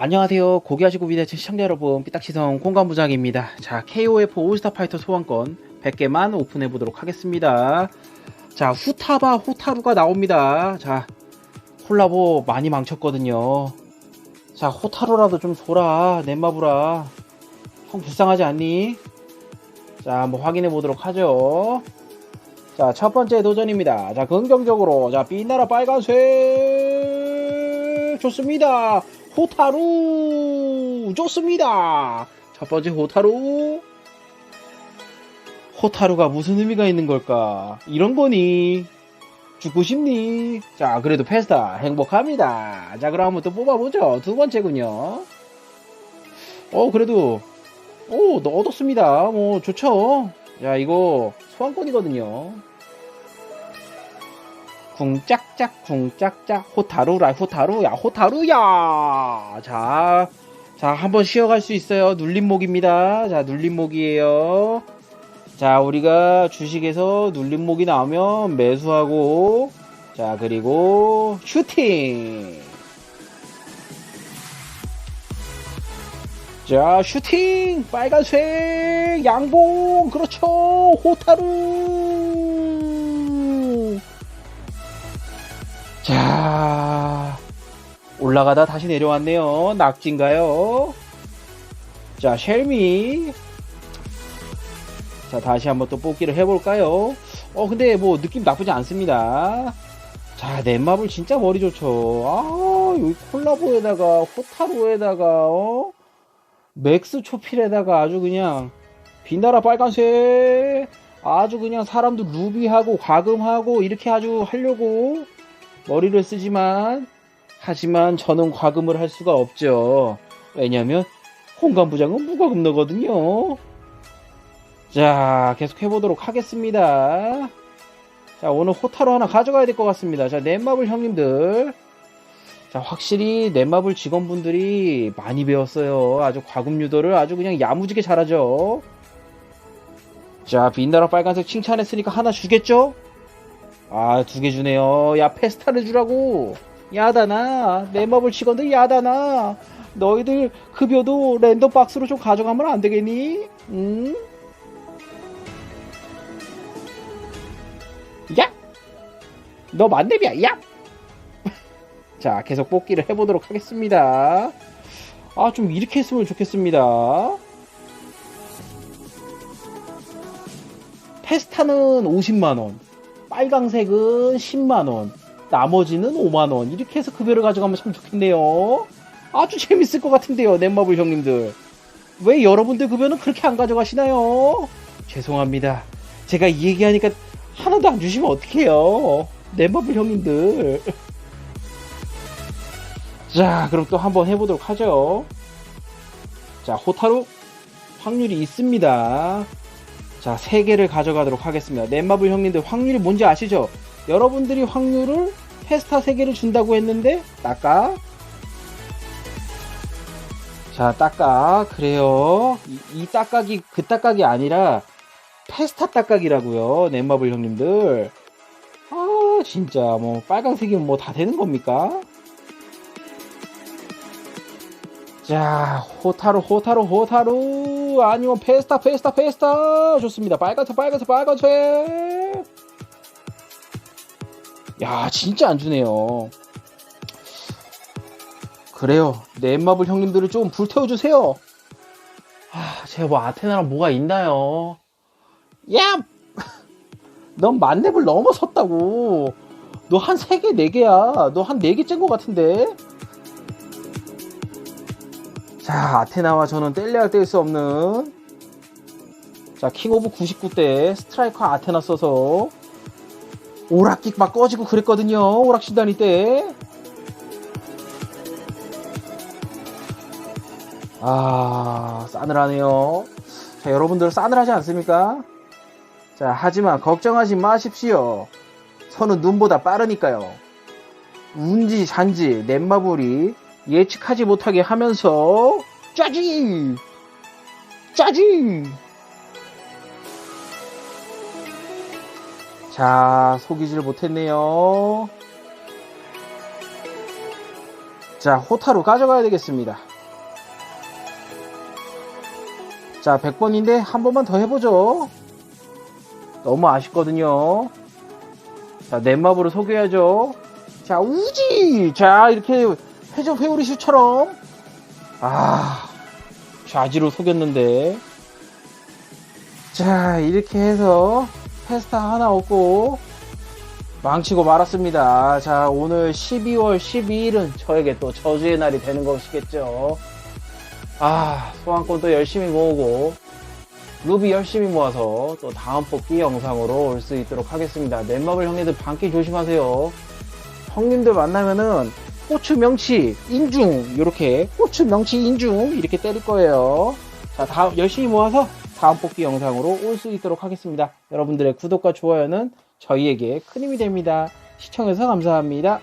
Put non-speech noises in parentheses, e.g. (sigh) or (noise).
안녕하세요. 고기하시고 위대하신 시청자 여러분, 삐딱시성 공간부장입니다. 자, KOF 올스타 파이터 소환권 100개만 오픈해 보도록 하겠습니다. 자, 후타바 호타루가 나옵니다. 자, 콜라보 많이 망쳤거든요. 자, 호타루라도 좀 줘라. 넷마부라. 형 불쌍하지 않니? 자, 한번 확인해 보도록 하죠. 자, 첫 번째 도전입니다. 자, 긍정적으로. 자, 빛나라 빨간색. 좋습니다. 호타루. 좋습니다. 첫 번째 호타루. 호타루가 무슨 의미가 있는 걸까? 이런 거니? 죽고 싶니? 자, 그래도 페스타 행복합니다. 자, 그럼 한번 또 뽑아보죠. 두 번째군요. 어, 그래도, 오, 너 얻었습니다. 뭐, 좋죠. 야, 이거 소환권이거든요. 쿵짝짝, 쿵짝짝, 호타루라, 호타루야, 호타루야! 자, 자, 한번 쉬어갈 수 있어요. 눌림목입니다. 자, 눌림목이에요. 자, 우리가 주식에서 눌림목이 나오면 매수하고, 자, 그리고 슈팅! 자, 슈팅! 빨간색! 양봉! 그렇죠! 호타루! 올라가다 다시 내려왔네요. 낙지인가요? 자, 쉘미. 자, 다시 한번 또 뽑기를 해볼까요? 어, 근데 뭐 느낌 나쁘지 않습니다. 자, 넷마블 진짜 머리 좋죠. 아, 여기 콜라보에다가, 호타루에다가, 어? 맥스 초필에다가 아주 그냥, 빛나라 빨간색. 아주 그냥 사람도 루비하고, 과금하고, 이렇게 아주 하려고 머리를 쓰지만, 하지만 저는 과금을 할 수가 없죠. 왜냐면, 홍감 부장은 무과금 너거든요. 자, 계속 해보도록 하겠습니다. 자, 오늘 호타로 하나 가져가야 될 것 같습니다. 자, 넷마블 형님들. 자, 확실히 넷마블 직원분들이 많이 배웠어요. 아주 과금 유도를 아주 그냥 야무지게 잘하죠. 자, 빛나라 빨간색 칭찬했으니까 하나 주겠죠? 아, 두 개 주네요. 야, 페스타를 주라고. 야다나. 넷마블 직원들 야다나. 너희들 급여도 랜덤 박스로 좀 가져가면 안 되겠니? 응? 야! 너 만렙이야, 야! (laughs) 자, 계속 뽑기를 해보도록 하겠습니다. 아, 좀 이렇게 했으면 좋겠습니다. 페스타는 50만원, 빨강색은 10만원, 나머지는 5만원. 이렇게 해서 급여를 가져가면 참 좋겠네요. 아주 재밌을 것 같은데요, 넷마블 형님들. 왜 여러분들 급여는 그렇게 안 가져가시나요? 죄송합니다. 제가 이 얘기하니까 하나도 안 주시면 어떡해요. 넷마블 형님들. 자, 그럼 또 한번 해보도록 하죠. 자, 호타루 확률이 있습니다. 자, 3개를 가져가도록 하겠습니다. 넷마블 형님들 확률이 뭔지 아시죠? 여러분들이 확률을 페스타 3개를 준다고 했는데, 따까. 자, 따까. 그래요. 이, 이 따까기, 그 따까기 아니라, 페스타 따까기라고요. 넷마블 형님들. 아, 진짜, 뭐, 빨간색이면 뭐 다 되는 겁니까? 자, 호타루, 호타루, 호타루. 아니면 페스타, 페스타, 페스타. 좋습니다. 빨간색, 빨간색, 빨간색. 야, 진짜 안 주네요. 그래요. 넷마블 형님들을 좀 불태워주세요. 아, 제가 뭐 아테나랑 뭐가 있나요? 야! 넌 만렙을 넘어섰다고. 너 한 3개, 4개야. 너 한 4개 짠 것 같은데? 자, 아테나와 저는 뗄래야 뗄 수 없는 자, 킹 오브 99대 스트라이커 아테나 써서 오락기 막 꺼지고 그랬거든요. 오락신다니 때. 아, 싸늘하네요. 자, 여러분들 싸늘하지 않습니까? 자, 하지만 걱정하지 마십시오. 선은 눈보다 빠르니까요. 운지 잔지 넷마블이 예측하지 못하게 하면서 짜지 짜지 자, 속이질 못했네요. 자, 호타로 가져가야 되겠습니다. 자, 100번인데 한 번만 더 해보죠. 너무 아쉽거든요. 자, 넷마블을 속여야죠. 자, 우지! 자, 이렇게 회전 회오리슈처럼. 아, 좌지로 속였는데. 자, 이렇게 해서 페스타 하나 얻고 망치고 말았습니다. 자, 오늘 12월 12일은 저에게 또 저주의 날이 되는 것이겠죠. 아, 소환권 또 열심히 모으고, 루비 열심히 모아서 또 다음 뽑기 영상으로 올 수 있도록 하겠습니다. 넷마블 형님들 반기 조심하세요. 형님들 만나면은 고추 명치 인중 이렇게 고추 명치 인중 이렇게 때릴 거예요. 자, 다음 열심히 모아서 다음 뽑기 영상으로 올 수 있도록 하겠습니다. 여러분들의 구독과 좋아요는 저희에게 큰 힘이 됩니다. 시청해주셔서 감사합니다.